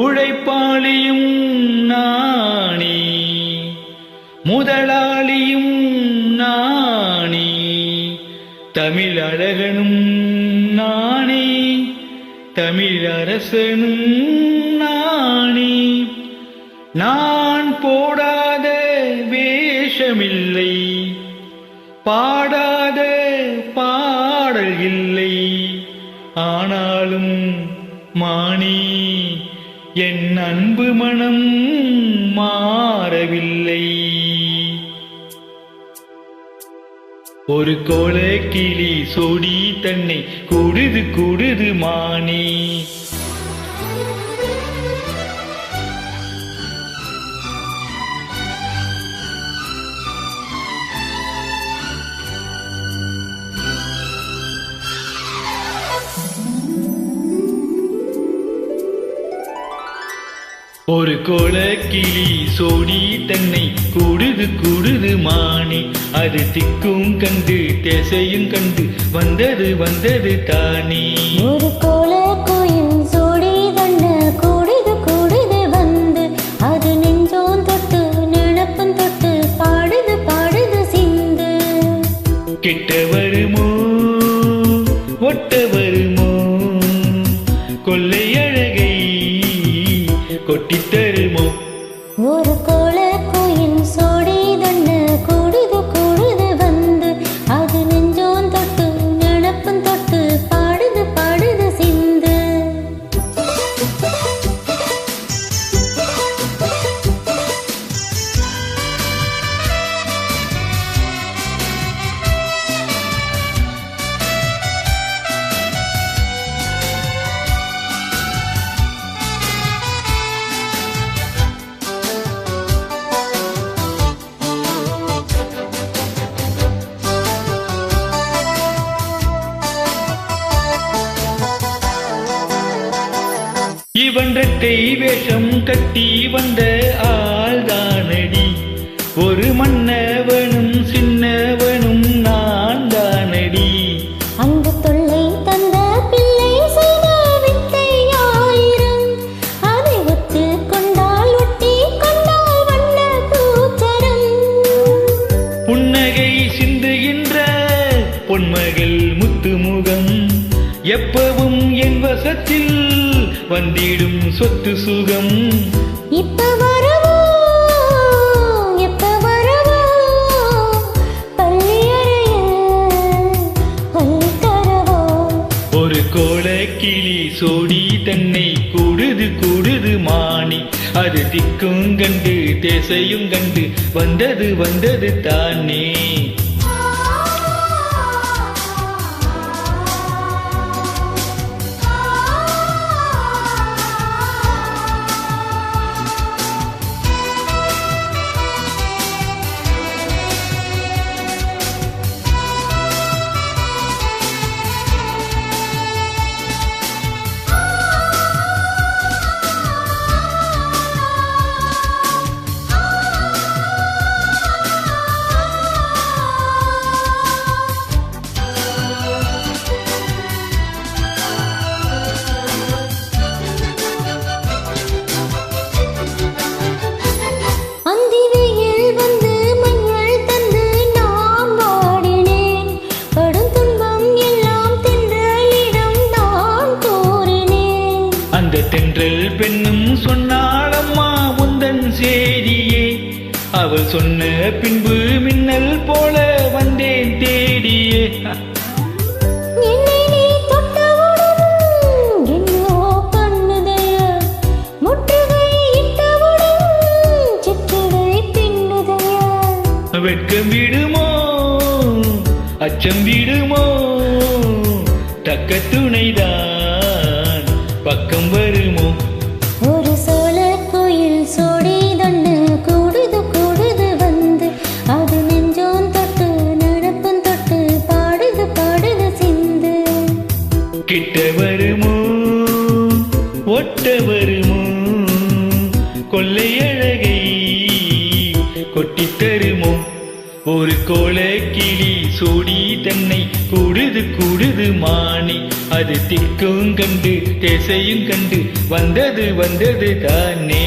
உழைப்பாளியும் நாணி முதலாளியும் நாணி தமிழ் அழகனும் நானே தமிழ் அரசனும் நானே நான் போடாத வேஷமில்லை பாடாத பாடல் இல்லை ஆனாலும் மானே என் அன்பு மனம் மாறவில்லை. ஒரு கோல கிளி சொடி தன்னை கூடுது கூடுது மானே ஒரு கோல கிளி சோடி தன்னை கூடுது கூடுது மானே. அது திக்கும் கண்டு திசையும் கண்டு வந்தது வந்தது தானே. ஒரு கோல கோயில் சோடி தண்ண கூடுது கூடுது வந்து. அது நெஞ்சோன் தொட்டு நினப்பும் தொட்டு பாடுது பாடுது சிந்து. கிட்ட வருமோ? ஒட்ட வருமோ? கொள்ளை இவன் ரெட்டை வேஷம் கட்டி வந்த ஆள்தானடி. ஒரு மன்னவனும் சின்னவனும் நான் தானடி அங்கு தொல்லை தந்த பிள்ளை செய்த வித்தை ஆயிரம். அதை ஒத்து கொண்டால் ஒட்டி கொண்டால் வண்ண பூச்சரம் புன்னகை சிந்துகின்ற பொன்மகள் முத்துமுகம். எப்பவும் என் வசத்தில் வந்திடும் சொத்து சுகம். இப்ப வரவோ எப்ப ஒரு கோல கிளி சோடி தன்னை கூடுது கூடுது மானி அது திக்கும் கண்டு தேசையும் கண்டு வந்தது வந்தது தானே. தென்றல் பெண்ணும் சொன்னாளம்மா உந்தன் சேதியே அவள் சொன்ன பின்பு மின்னல் போல வந்தேன் தேடியே. வெட்கம் விடுமோ? அச்சம் விடுமோ? தக்க துணைதான். பக்கம் வருமோ? ஒரு சோழ கோயில் சோடி தண்ணு கூடுது கூடுது வந்து. அது நெஞ்சோன் தொட்டு நடப்பும் தொட்டு பாடுது பாடுது சிந்து. கிட்ட வருமோ? ஒட்ட வருமோ? கொள்ளை அழகை கொட்டித் தருமோ? ஒரு கோல கிளி சோடி தன்னை கூடுது கூடுது மானி அது திக்கும் கண்டு திசையும் கண்டு வந்தது வந்தது தானே.